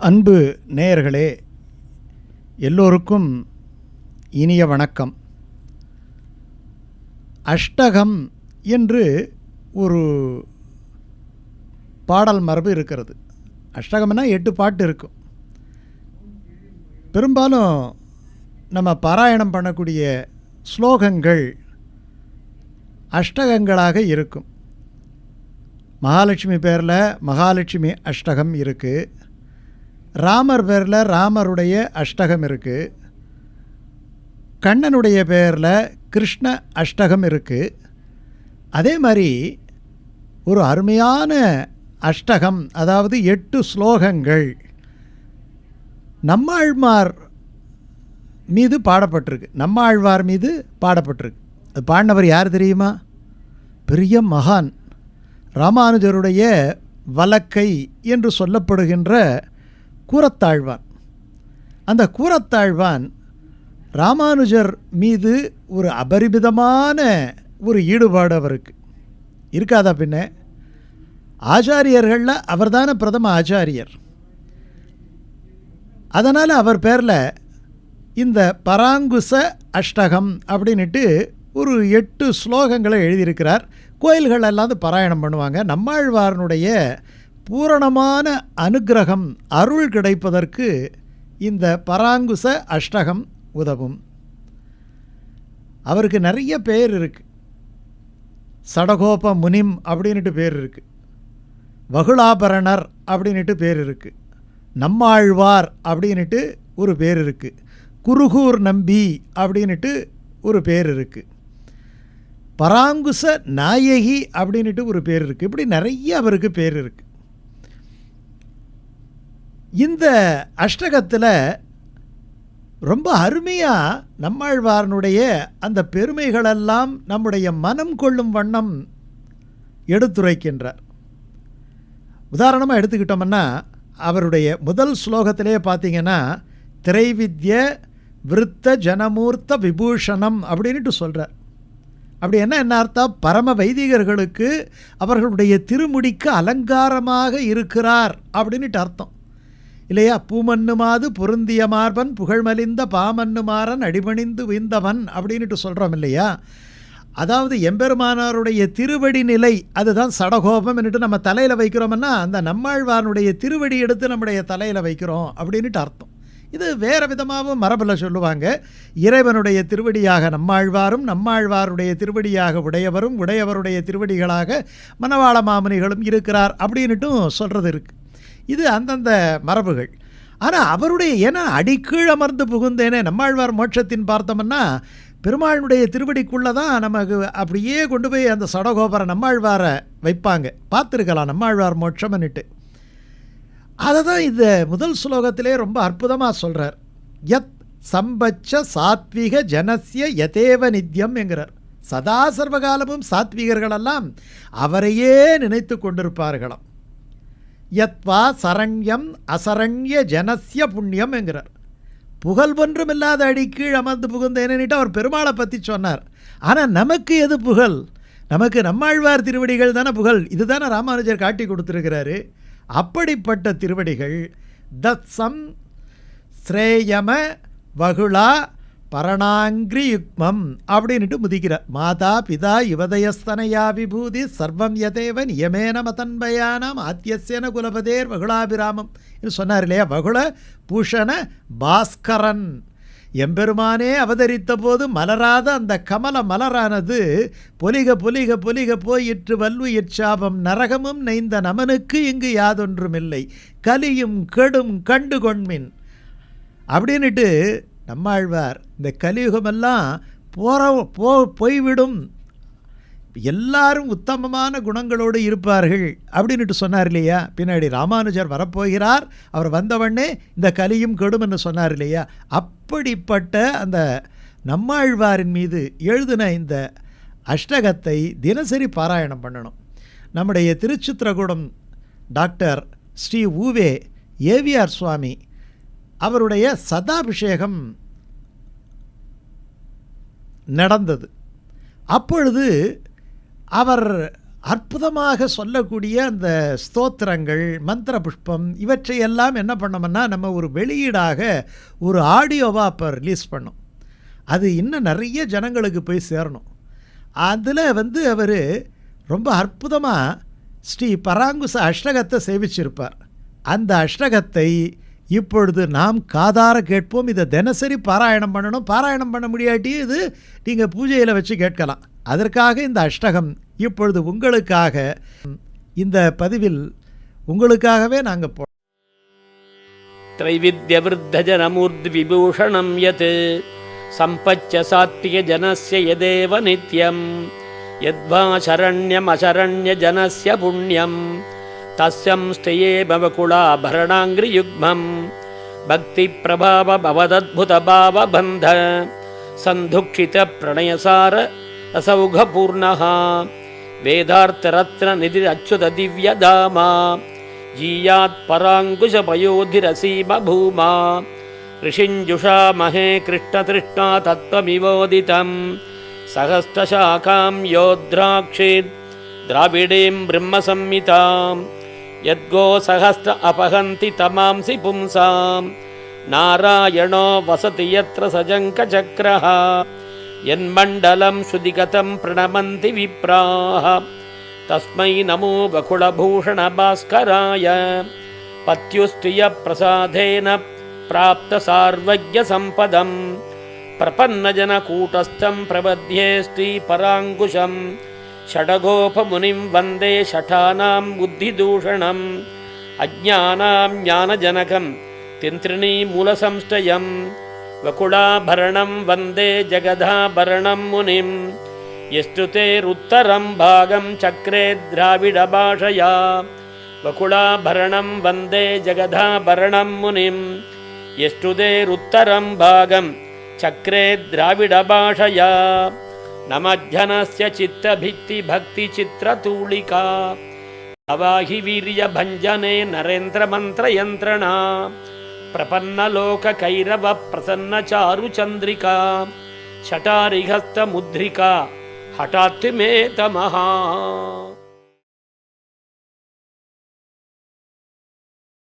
அன்பு நேயர்களே எல்லோருக்கும் இனிய வணக்கம். அஷ்டகம் என்று ஒரு பாடல் மரபு இருக்கிறது. அஷ்டகம்னா எட்டு பாட்டு இருக்கும். பெரும்பாலும் நம்ம பாராயணம் பண்ணக்கூடிய ஸ்லோகங்கள் அஷ்டகங்களாக இருக்கும். மகாலட்சுமி பேரில் மகாலட்சுமி அஷ்டகம் இருக்குது ராமர் பேரில் ராமருடைய அஷ்டகம் இருக்குது கண்ணனுடைய பேரில் கிருஷ்ண அஷ்டகம் இருக்குது அதே மாதிரி ஒரு அருமையான அஷ்டகம் அதாவது எட்டு ஸ்லோகங்கள் நம்மாழ்வார் மீது பாடப்பட்டிருக்கு. நம்மாழ்வார் மீது பாடப்பட்டிருக்கு. அது பாடினவர் யார் தெரியுமா? பெரிய மகான் ராமானுஜருடைய வலக்கை என்று சொல்லப்படுகின்ற கூரத்தாழ்வான் அந்த கூரத்தாழ்வான் ராமானுஜர் மீது ஒரு அபரிமிதமான ஒரு ஈடுபாடு அவருக்கு. இருக்காதா பின்ன? ஆச்சாரியர்களில் அவர்தான பிரதம ஆச்சாரியர். அதனால் அவர் பேரில் இந்த பராங்குச அஷ்டகம் அப்படின்ட்டு ஒரு எட்டு ஸ்லோகங்களை எழுதியிருக்கிறார். கோயில்கள் எல்லாம் பாராயணம் பண்ணுவாங்க. நம்மாழ்வாரனுடைய பூரணமான அனுக்கிரகம் அருள் கிடைப்பதற்கு இந்த பராங்குச அஷ்டகம் உதவும். அவருக்கு நிறைய பேர் இருக்குது சடகோப முனிம் அப்படின்ட்டு பேர் இருக்குது வகுளாபரணர் அப்படின்ட்டு பேர் இருக்குது நம்மாழ்வார் அப்படின்ட்டு ஒரு பேர் இருக்குது குருகூர் நம்பி அப்படின்ட்டு ஒரு பேர் இருக்குது பராங்குச நாயகி அப்படின்ட்டு ஒரு பேர் இருக்குது இப்படி நிறைய அவருக்கு பேர் இருக்குது இந்த அஷ்டகத்தில் ரொம்ப அருமையாக நம்மாழ்வாரனுடைய அந்த பெருமைகளெல்லாம் நம்முடைய மனம் கொள்ளும் வண்ணம் எடுத்துரைக்கின்றார். உதாரணமாக எடுத்துக்கிட்டோம்னா அவருடைய முதல் ஸ்லோகத்திலே பார்த்தீங்கன்னா திரைவித்ய விருத்த ஜனமூர்த்த விபூஷணம் அப்படின்ட்டு சொல்கிறார் அப்படி என்ன என்ன அர்த்தம்? பரம வைதிகர்களுக்கு அவர்களுடைய திருமுடிக்கு அலங்காரமாக இருக்கிறார் அப்படின்ட்டு அர்த்தம். இல்லையா? பூமன்னுமாது பொருந்திய மார்பன் புகழ்மலிந்த பாமன்னுமாறன் அடிபணிந்து வீந்தவன் அப்படின்ட்டு சொல்கிறோம் இல்லையா? அதாவது எம்பெருமானாருடைய திருவடி நிலை அதுதான் சடகோபம் என்னட்டு நம்ம தலையில் வைக்கிறோம்னா அந்த நம்மாழ்வானுடைய திருவடி எடுத்து நம்முடைய தலையில் வைக்கிறோம் அப்படின்ட்டு அர்த்தம். இது வேறு விதமாகவும் மரபில் சொல்லுவாங்க. இறைவனுடைய திருவடியாக நம்மாழ்வாரும் நம்மாழ்வாருடைய திருவடியாக உடையவரும் உடையவருடைய திருவடிகளாக மணவாள மாமனிகளும் இருக்கிறார் அப்படின்ட்டும் சொல்கிறது இருக்குது இது அந்தந்த மரபுகள். ஆனால் அவருடைய ஏன்னா அடிக்கீழ் அமர்ந்து புகுந்தேனே நம்மாழ்வார் மோட்சத்தின் பார்த்தோம்னா பெருமாளுடைய திருவடிக்குள்ளே தான் நமக்கு அப்படியே கொண்டு போய் அந்த சடகோபரை நம்மாழ்வாரை வைப்பாங்க. பார்த்துருக்கலாம் நம்மாழ்வார் மோட்சம்னுட்டு. அதை தான் இந்த முதல் ஸ்லோகத்திலே ரொம்ப அற்புதமாக சொல்கிறார் யத் சம்பச்ச சாத்விக ஜனசிய யதேவ நித்யம் என்கிறார். சதா சர்வகாலமும் சாத்விகர்களெல்லாம் அவரையே நினைத்து கொண்டிருப்பார்களாம். யத்வா சரண்யம் அசரண்ய ஜனசிய புண்ணியம் என்கிறார். புகழ் ஒன்றும் இல்லாத அடி கீழ் அமர்ந்து புகுந்தேனிட்டு அவர் பெருமாளை பற்றி சொன்னார். ஆனால் நமக்கு எது புகழ்? நமக்கு நம்மாழ்வார் திருவடிகள் தானே புகழ். இதுதானே ராமானுஜர் காட்டி கொடுத்துருக்கிறாரு. அப்படிப்பட்ட திருவடிகள் தத்சம் ஸ்ரேயம வகுளா பரணாங்கிரி யுக்மம் அப்படின்ட்டு முதிக்கிறார் மாதா பிதா யுவதயஸ்தனையா விபூதி சர்வம் யதேவ நியமேன மதன்பயானாம் ஆத்தியசேன குலபதேர் வகுளாபிராமம் சொன்னார் இல்லையா? வகுள பூஷண பாஸ்கரன். எம்பெருமானே அவதரித்த போது மலராத அந்த கமல மலரானது பொலிக பொலிக பொலிக போயிற்று வல்வு இச்சாபம் நரகமும் நெய்ந்த நமனுக்கு இங்கு யாதொன்றுமில்லை. கலியும் கெடும் கண்டு கொண்மின் அப்படின்னுட்டு நம்மாழ்வார் இந்த கலியுகமெல்லாம் போற போ போய்விடும். எல்லாரும் உத்தமமான குணங்களோடு இருப்பார்கள் அப்படின்ட்டு சொன்னார் இல்லையா? பின்னாடி ராமானுஜர் வரப்போகிறார். அவர் வந்தவொடனே இந்த கலியும் கெடும் என்று சொன்னார் இல்லையா? அப்படிப்பட்ட அந்த நம்மாழ்வாரின் மீது எழுதின இந்த அஷ்டகத்தை தினசரி பாராயணம் பண்ணணும். நம்முடைய Thiruchithirakoodam doctor Sri U Ve A V R Swami அவருடைய சதாபிஷேகம் நடந்தது. அப்பொழுது அவர் அற்புதமாக சொல்லக்கூடிய அந்த ஸ்தோத்திரங்கள் மந்திர புஷ்பம் இவற்றையெல்லாம் என்ன பண்ணோம்னா நம்ம ஒரு வெளியீடாக ஒரு ஆடியோவாக அப்போ ரிலீஸ் பண்ணோம். அது இன்னும் நிறைய ஜனங்களுக்கு போய் சேரணும். அதில் வந்து அவர் ரொம்ப அற்புதமாக ஸ்ரீ பராங்குச அஷ்டகத்தை சேவிச்சிருப்பார். அந்த அஷ்டகத்தை இப்பொழுது நாம் காதார கேட்போம் இதை தினசரி பாராயணம் பண்ணணும் பாராயணம் பண்ண முடியாட்டி இது நீங்கள் பூஜையில் வச்சு கேட்கலாம் அதற்காக இந்த அஷ்டகம் இப்பொழுது உங்களுக்காக இந்த பதிவில் உங்களுக்காகவே நாங்கள் போ त्रैविध्यवृद्धजनमूर्द्विभूषणं यत् सम्पच्च सात्विकजनस्य यदेव नित्यं यद्वा शरण्यमशरण्यजनस्य पुण्यं तस्यं स्त्रिये भवकुलाभरणाङ्घ्रियुग्मं भक्तिप्रभावभवदद्भुतभावबन्ध। सन्धुक्षितप्रणयसार रसौघपूर्णः वेदार्थरत्ननिधिरच्युतदिव्यधामा। जीयात्पराङ्कुशपयोधिरसीमभूमा। ऋषिञ्जुषा महे कृष्णतृष्णा तत्त्वमिवोदितं सहस्रशाखां योद्राक्षेत् द्राविडीं యద్గో సహస్ర అపహంతి తమాంసి పుంసాం. నారాయణో వసతి యత్ర సజంకచక్ర యన్మండలం శుదిగతం ప్రణమంతి విప్రాహ తస్మై నమో బకుళభూషణ భాస్కరాయ. పత్యుస్తియ ప్రసాదేన ప్రాప్త సార్వజ్ఞ సంపదం. ప్రపన్నజనకూటస్థం ప్రబధ్యే శ్రీపరాంకుశం षडगोपमुनिं वन्दे शठानां बुद्धिदूषणम् अज्ञानां ज्ञानजनकं तिन्त्रिणीमूलसंस्थयं वकुळाभरणं वन्दे जगदाभरणं मुनिम् यस्तुतेरुत्तरं भागं चक्रे द्राविडभाषया वकुळाभरणं वन्दे जगदाभरणं मुनिं यस्तुतेरुत्तरं भागं चक्रे द्राविडभाषया నమధ్యనస్య చిత్తభిత్తి భక్తి చిత్రతూళికా అవాహి వీర్య భంజనే నరేంద్రమంత్రయంత్రణ ప్రపన్నలోక కైరవ ప్రసన్న చారు చంద్రిక. చటారిహస్త ముద్రిక. హఠాత్ మే తమహా